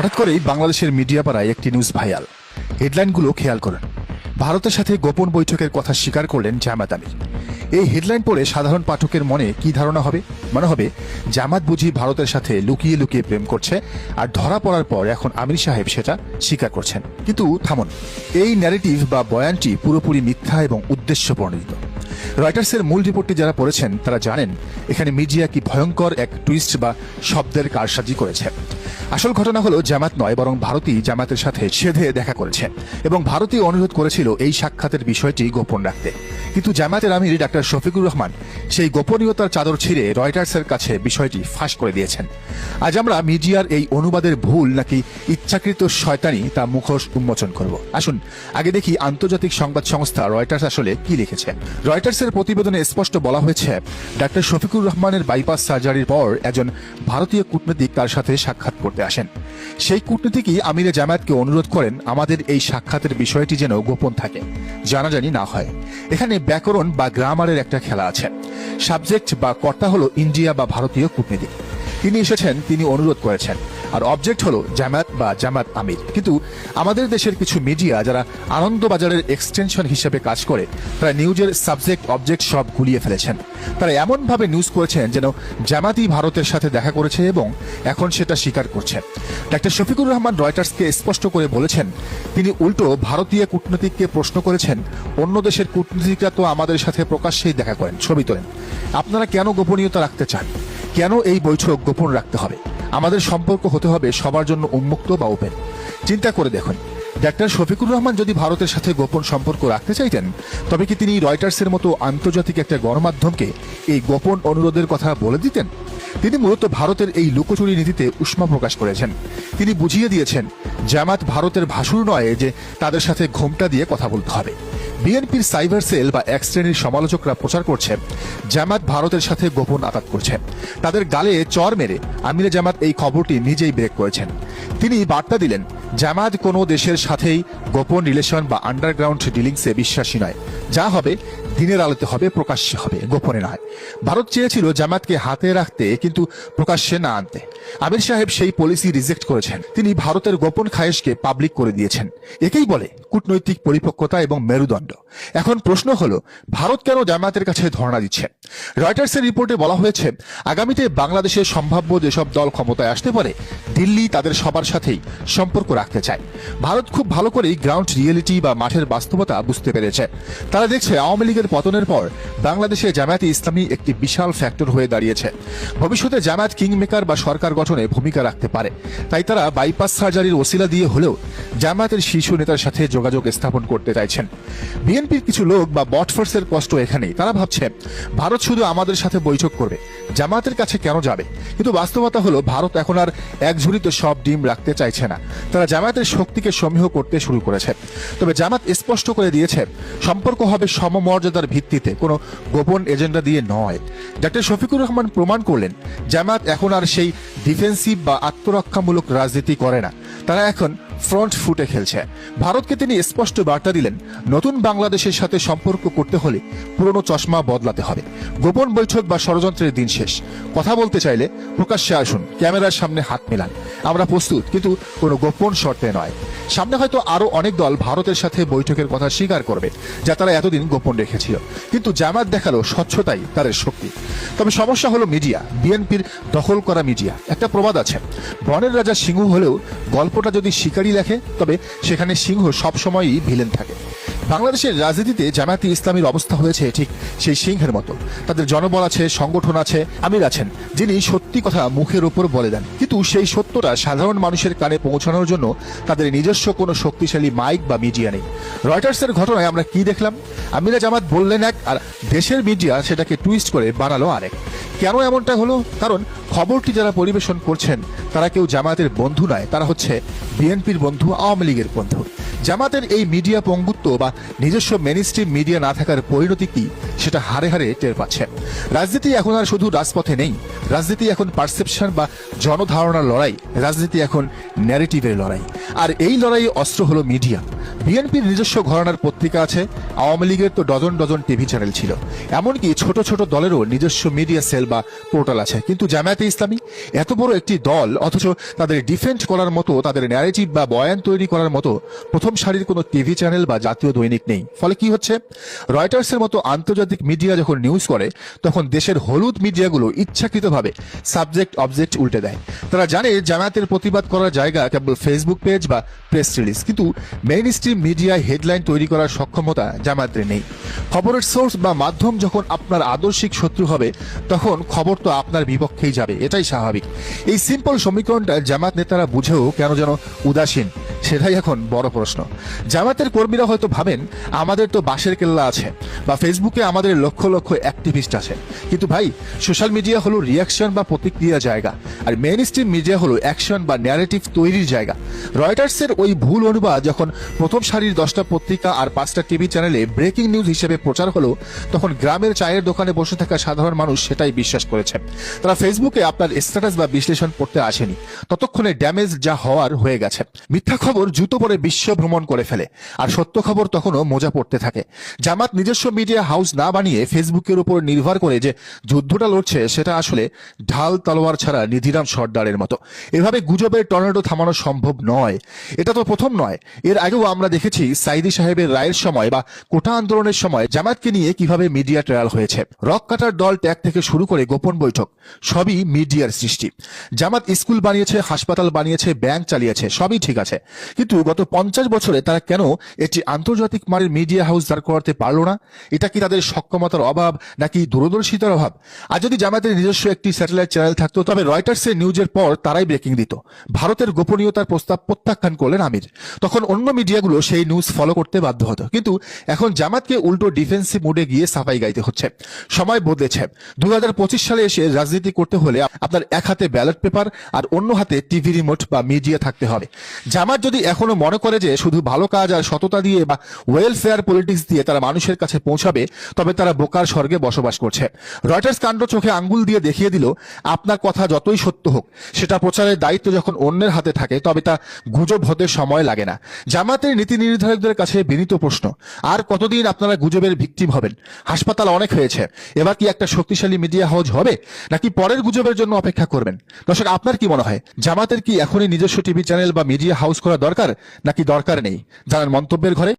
হঠাৎ করেই বাংলাদেশের মিডিয়া পাড়ায় একটি নিউজ ভাইরাল হেডলাইনগুলো খেয়াল করেন। ভারতের সাথে গোপন বৈঠকের কথা স্বীকার করলেন জামাত আমির। এই হেডলাইন পড়ে সাধারণ পাঠকের মনে কি ধারণা হবে? মনে হবে, জামাত বুঝি ভারতের সাথে লুকিয়ে লুকিয়ে প্রেম করছে, আর ধরা পড়ার পর এখন আমির সাহেব সেটা স্বীকার করছেন। কিন্তু থামুন, এই ন্যারেটিভ বা বয়ানটি পুরোপুরি মিথ্যা এবং উদ্দেশ্য প্রণোদিত রয়টার্সের মূল রিপোর্টটি যারা পড়েছেন, তারা জানেন, এখানে মিডিয়া কি ভয়ঙ্কর এক টুইস্ট বা শব্দের কারসাজি করেছে। আসল ঘটনা হলো, জামাত নয়, বরং ভারতই জামাতের সাথে সেধে দেখা করেছে। এবং ভারতই অনুরোধ করেছিল এই সাক্ষাতের বিষয়টি গোপন রাখতে। কিন্তু জামাতের আমির ডাক্তার শফিকুর রহমান সেই গোপনীয়তার চাদর ছিঁড়ে রয়টার্সের কাছে বিষয়টি ফাঁস করে দিয়েছেন। আজ আমরা মিডিয়ার এই অনুবাদের ভুল নাকি ইচ্ছাকৃত শয়তানি তা মুখোশ উন্মোচন করব। আসুন, আগে দেখি আন্তর্জাতিক সংবাদ সংস্থা রয়টার্স আসলে কি লিখেছে। রয়টার্সের প্রতিবেদনে স্পষ্ট বলা হয়েছে, ডাক্তার শফিকুর রহমানের বাইপাস সার্জারির পর একজন ভারতীয় কূটনীতিক তার সাথে সাক্ষাৎ করতে আসেন। সেই কূটনীতিকই আমিরে জামায়াতকে অনুরোধ করেন, আমাদের এই সাক্ষাতের বিষয়টি যেন গোপন থাকে। জানাজানি না হয়। এখানে ব্যাকরণ বা গ্রামারের একটা খেলা আছে। সাবজেক্ট বা কর্তা হলো ইন্ডিয়া বা ভারতীয় কূটনীতিক। তিনি এসেছেন, তিনি অনুরোধ করেছেন। আর অবজেক্ট হলো জামাত বা জামাত আমির। কিন্তু আমাদের দেশের কিছু মিডিয়া যারা আনন্দবাজারের এক্সটেনশন হিসেবে কাজ করে, তারা নিউজের সাবজেক্ট অবজেক্ট সব গুলিয়ে ফেলেছেন। তারা এমনভাবে নিউজ করেছেন যেন জামাতই ভারতের সাথে দেখা করেছে এবং এখন সেটা স্বীকার করছে। ডাক্তার শফিকুর রহমান রয়টার্সকে স্পষ্ট করে বলেছেন, তিনি উল্টো ভারতীয় কূটনীতিককে প্রশ্ন করেছেন, অন্য দেশের কূটনীতিকরা তো আমাদের সাথে প্রকাশ্যেই দেখা করেন, ছবি তোলেন। আপনারা কেন গোপনীয়তা রাখতে চান? কেন এই বৈঠক গোপন রাখতে হবে? আমাদের সম্পর্ক হতে হবে সবার জন্য উন্মুক্ত বা ওপেন চিন্তা করে দেখুন। ডাক্তার শফিকুর রহমান যদি ভারতের সাথে গোপন সম্পর্ক রাখতে চাইতেন, তবে কি তিনি রয়টার্সের মতো আন্তর্জাতিক একটা গণমাধ্যমকে এই গোপন অনুরোধের কথা বলে দিতেন? তিনি মূলত ভারতের এই লোকচুরি নীতিতে উষ্মা প্রকাশ করেছেন। তিনি বুঝিয়ে দিয়েছেন, জামাত ভারতের ভাসুর নয় যে তাদের সাথে ঘোমটা দিয়ে কথা বলতে হবে। বিএনপির সাইবার সেল বা এক শ্রেণির সমালোচকরা প্রচার করছে, জামাত ভারতের সাথে গোপন আঘাত করছে। তাদের গালে চর মেরে আমিরে জামাত এই খবরটি নিজেই ব্রেক করেছেন। তিনি বার্তা দিলেন জামাত কোনো দেশের সাথেই গোপন রিলেশন বা আন্ডারগ্রাউন্ড ডিলিংসে বিশ্বাসী নয়। যা হবে, দিনের আলোতে হবে, প্রকাশ্যে হবে, গোপনে নয়। ভারত চেয়েছিল জামাতকে হাতে রাখতে, কিন্তু প্রকাশ্যে না আনতে। আমির সাহেব সেই পলিসি রিজেক্ট করেছেন। তিনি ভারতের গোপন খায়েশকে পাবলিক করে দিয়েছেন। একেই বলে কূটনৈতিক পরিপক্কতা এবং মেরুদণ্ড। এখন প্রশ্ন হলো, ভারত কেন জামাতের কাছে ধর্ণা দিচ্ছে? রয়টার্সের রিপোর্টে বলা হয়েছে, আগামীতে বাংলাদেশের সম্ভাব্য যেসব দল ক্ষমতায় আসতে পারে, দিল্লি তাদের সবার সাথেই সম্পর্ক রাখতে চায়। ভারত খুব ভালো করেই গ্রাউন্ড রিয়েলিটি বা মাঠের বাস্তবতা বুঝতে পেরেছে। তারা দেখছে আওয়ামী লীগের পতনের পর বাংলাদেশে জামায়াতে ইসলামী একটি বিশাল ফ্যাক্টর হয়ে দাঁড়িয়েছে। ভবিষ্যতে জামায়াত কিংমেকার বা সরকার গঠনে ভূমিকা রাখতে পারে। তাই তারা বাইপাস সার্জারির ওসিলা দিয়ে হলেও জামায়াতের শীর্ষ নেতার সাথে যোগাযোগ স্থাপন করতে চাইছেন। বিএনপির কিছু লোক বা বটফোর্সের কষ্ট এখানেই। তারা ভাবছে, ভারত শুধু আমাদের সাথে বৈঠক করবে। জামায়াতের কাছে কেন যাবে? কিন্তু বাস্তবতা হলো, ভারত এখন আর এক ঝুড়িতে সব ডিম রাখতে চাইছে না। তারা জামায়াতের শক্তিকে সমীহ করতে শুরু করেছে। তবে জামাত স্পষ্ট করে দিয়েছে, সম্পর্ক হবে সমমর্যাদার ভিত্তিতে, কোনো গোপন এজেন্ডা দিয়ে নয়। ডাক্তার শফিকুর রহমান প্রমাণ করলেন, জামাত এখন আর সেই ডিফেন্সিভ বা আত্মরক্ষামূলক রাজনীতি করে না। তারা এখন ফ্রন্ট ফুটে খেলছে। ভারতকে তিনি স্পষ্ট বার্তা দিলেন, নতুন বাংলাদেশের সাথে সম্পর্ক করতে হলে পুরনো চশমা বদলাতে হবে। গোপন বৈঠক বা ষড়যন্ত্রের দিন শেষ। কথা বলতে চাইলে প্রকাশ্যে আসুন, ক্যামেরার সামনে হাত মেলান। আমরা প্রস্তুত, কিন্তু কোনো গোপন শর্তে নয়। সামনে হয়তো আরও অনেক দল ভারতের সাথে বৈঠকের কথা স্বীকার করবে, যা তারা এতদিন গোপন রেখেছিল। কিন্তু জামাত দেখাল স্বচ্ছতাই তাদের শক্তি। তবে সমস্যা হলো মিডিয়া, বিএনপির দখল করা মিডিয়া। একটা প্রবাদ আছে, বনের রাজা সিংহ হলেও গল্পটা যদি শিকারী লেখে, তবে সেখানে সিংহ সবসময়ই ভিলেন থাকে। বাংলাদেশের রাজনীতিতে জামায়াতে ইসলামীর অবস্থা হয়েছে ঠিক সেই সিংহের মতো। তাদের জনবল আছে, সংগঠন আছে, আমির আছেন, যিনি সত্যি কথা মুখের উপর বলে দেন। কিন্তু সেই সত্যটা সাধারণ মানুষের কানে পৌঁছানোর জন্য তাদের নিজস্ব কোনো শক্তিশালী মাইক বা মিডিয়া নেই। রয়টার্সের ঘটনায় আমরা কি দেখলাম? আমিরা জামাত বললেন এক, আর দেশের মিডিয়া সেটাকে টুইস্ট করে বানালো আরেক। কেন এমনটা হলো? কারণ খবরটি যারা পরিবেশন করছেন, তারা কেউ জামায়াতের বন্ধু নয়, তারা হচ্ছে বিএনপির বন্ধু, আওয়ামী লীগের বন্ধু। জামাতের এই মিডিয়া পঙ্গুত্ব বা নিজস্ব মেনিস্ট্রিম মিডিয়া না থাকার পরিণতি কি, সেটা হারে হারে টের পাচ্ছে। রাজনীতি এখন আর শুধু রাজপথে নেই। রাজনীতি এখন পারসেপশন বা জনধারণার লড়াই। রাজনীতি এখন ন্যারেটিভের লড়াই। আর এই লড়াইয়ে অস্ত্র হলো মিডিয়া। বিএনপির নিজস্ব ঘরানার পত্রিকা আছে, আওয়ামী লীগের তো ডজন ডজন টিভি চ্যানেল ছিল। এমনকি ছোট ছোট দলেরও নিজস্ব মিডিয়া সেল বা পোর্টাল আছে। কিন্তু জামায়াতে ইসলামী এত বড় একটি দল, অথচ তাদের ডিফেন্ড করার মতো, তাদের ন্যারেটিভ বা বয়ান তৈরি করার মতো প্রথম সারির কোনো টিভি চ্যানেল বা জাতীয় দৈনিক নেই। ফলে কি হচ্ছে? রয়টার্সের মতো আন্তর্জাতিক মিডিয়া যখন নিউজ করে, তখন দেশের হলুদ মিডিয়াগুলো ইচ্ছাকৃতভাবে সাবজেক্ট অবজেক্ট উল্টে দেয়। তারা জানে জামায়াতের প্রতিবাদ করার জায়গা কেবল ফেসবুক পেজ বা প্রেস রিলিজ কিন্তু মেইন স্ট্রিম মিডিয়ায় হেডলাইন তৈরি করার সক্ষমতা জামায়াতের নেই। খবরের সোর্স বা মাধ্যম যখন আপনার আদর্শিক শত্রু হবে, তখন খবর তো আপনার বিপক্ষেই যাবে। এটাই স্বাভাবিক। এই সিম্পল সমীকরণটা জামাত নেতারা বুঝেও কেন যেন উদাসীন। সেটাই এখন বড় প্রশ্ন। জামাতের কর্মীরা হয়তো ভাবেন, আমাদের তো বাঁশের কেল্লা আছে বা ফেসবুকে আমাদের লক্ষ লক্ষ অ্যাক্টিভিস্ট আছে। কিন্তু ভাই, সোশ্যাল মিডিয়া হলো রিয়াকশন বা প্রতিক্রিয়া জায়গা, আর মেইন স্ট্রিম মিডিয়া হলো অ্যাকশন বা ন্যারেটিভ তৈরির জায়গা। রয়টার্সের ওই ভুল অনুবাদ যখন প্রথম সারির দশটা পত্রিকা আর পাঁচটা টিভি চ্যানেলে ব্রেকিং নিউজ হিসেবে প্রচার হলো, তখন গ্রামের চায়ের দোকানে বসে থাকা সাধারণ মানুষ সেটাই বিশ্বাস করেছে। তারা ফেসবুকে আপনার স্ট্যাটাস বা বিশ্লেষণ পড়তে আসেনি। ততক্ষণে ড্যামেজ যা হওয়ার হয়ে গেছে। মিথ্যা খবর জুতো পরে বিশ্ব ভ্রমণ করে ফেলে। আর সত্য খবর তখনও মোজা পড়তে থাকে। জামাত নিজস্ব মিডিয়া হাউস না বানিয়ে ফেসবুকের উপর নির্ভর করে যে যুদ্ধটা লড়ছে, সেটা আসলে ঢাল তলোয়ার ছাড়া নিধিরাম সর্দারের মতো। এভাবে গুজবের টর্নেডো থামানো সম্ভব নয়। এটা তো প্রথম নয়। এর আগেও আমরা দেখেছি সাইদি সাহেবের রায়ের সময় বা কোটা আন্দোলনের সময় জামাতকে নিয়ে কীভাবে মিডিয়া ট্রায়াল হয়েছে। রক কাটার দল ত্যাগ থেকে শুরু করে গোপন বৈঠক, সবই মিডিয়ার সৃষ্টি। জামাত স্কুল বানিয়েছে, হাসপাতাল বানিয়েছে, ব্যাংক চালিয়েছে, সবই ঠিক আছে। কিন্তু গত পঞ্চাশ বছরে তারা কেন একটি আন্তর্জাতিক মানের মিডিয়া হাউস দাঁড় করাতে পারল না? এটা কি তাদের সক্ষমতার অভাব নাকি দূরদর্শিতার অভাব? আর যদি জামাতের নিজস্ব একটি স্যাটেলাইট চ্যানেল থাকতো, তবে রয়টার্সের নিউজের পর তারাই ব্রেকিং দিত। ভারতের গোপনীয়তার প্রস্তাব প্রত্যাখ্যান করলেন আমির। তখন অন্য মিডিয়াগুলো সেই নিউজ ফলো করতে বাধ্য হতো। কিন্তু এখন জামাতকে উল্টো ডিফেন্সিভ মুডে গিয়ে সাফাই গাইতে হচ্ছে। সময় বদলেছে। দু হাজার পঁচিশ সালে এসে রাজনীতি করতে হলে আপনার এক হাতে ব্যালট পেপার আর অন্য হাতে টিভি রিমোট বা মিডিয়া থাকতে হবে। জামাত যদি এখনও মনে করে যে শুধু ভালো কাজ আর সততা দিয়ে বা ওয়েলফেয়ার পলিটিক্স দিয়ে তারা মানুষের কাছে পৌঁছাবে, তবে তারা বোকার স্বর্গে বসবাস করছে। রয়টার্স কাণ্ড চোখে আঙ্গুল দিয়ে দেখিয়ে দিল, আপনার কথা যতই সত্য হোক, সেটা প্রচারের দায়িত্ব যখন অন্যের হাতে থাকে, তবে তা গুজব হতে সময় লাগে না। জামাতের নীতি নির্ধারকদের কাছে বিনীত প্রশ্ন, আর কতদিন আপনারা গুজবের ভিকটিম হবেন? হাসপাতাল অনেক হয়েছে, এবার কি একটা শক্তিশালী মিডিয়া হাউস হবে, নাকি পরের গুজবের জন্য অপেক্ষা করবেন? দর্শক, আপনার কি মনে হয়? জামাতের কি এখনই নিজস্ব টিভি চ্যানেল বা মিডিয়া হাউস করা দরকার নাকি দরকার নেই? জানান মন্তব্যের ঘরে